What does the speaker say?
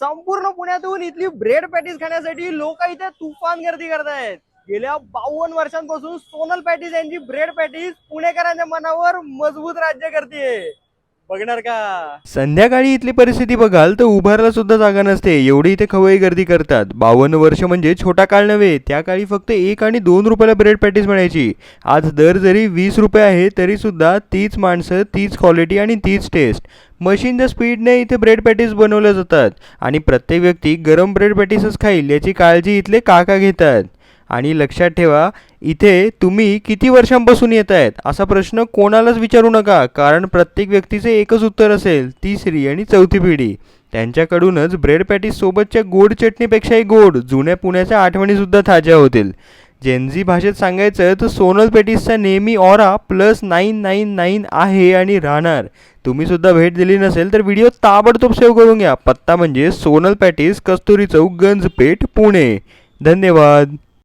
संपूर्ण पुण्यातून इथली ब्रेड पॅटीस खाण्यासाठी लोक इथे तुफान गर्दी करतायत. गेल्या बावन्न वर्षांपासून सोनल पॅटीस यांची ब्रेड पॅटीस पुणेकरांच्या मनावर मजबूत राज्य करते बघणार का? संध्याकाळी इथली परिस्थिती बघाल तर उभारला सुद्धा जागा नसते. एवढी इथे खवई गर्दी करतात. बावन्न वर्ष म्हणजे छोटा काळ नव्हे. त्या काळी फक्त एक आणि दोन रुपयाला ब्रेड पॅटीस मिळायची आज दर जरी वीस रुपये आहे तरी सुद्धा तीच माणसं तीच क्वालिटी आणि तीच टेस्ट मशीनच्या स्पीडने इथे ब्रेड पॅटीस बनवल्या जातात. आणि प्रत्येक व्यक्ती गरम ब्रेड पॅटीसच खाईल याची काळजी इथले काका घेतात. आणि लक्षात ठेवा इथे तुम्ही किती वर्षांपासून येत आहेत असा प्रश्न कोणालाच विचारू नका कारण प्रत्येक व्यक्तीचे एकच उत्तर असेल तिसरी आणि चौथी पिढी. त्यांच्याकडूनच ब्रेड पॅटीससोबतच्या गोड चटणीपेक्षाही गोड जुन्या पुण्याच्या आठवणीसुद्धा ताज्या होतील. जेनझी भाषेत सांगायचं तर सोनल पॅटीसचा नेहमी aura plus nine nine nine आहे आणि राहणार. तुम्ही सुद्धा भेट दिली नसेल तर व्हिडिओ ताबडतोब सेव्ह करून घ्या. पत्ता म्हणजे सोनल पॅटीस कस्तुरी चौक गंजपेठ पुणे. धन्यवाद.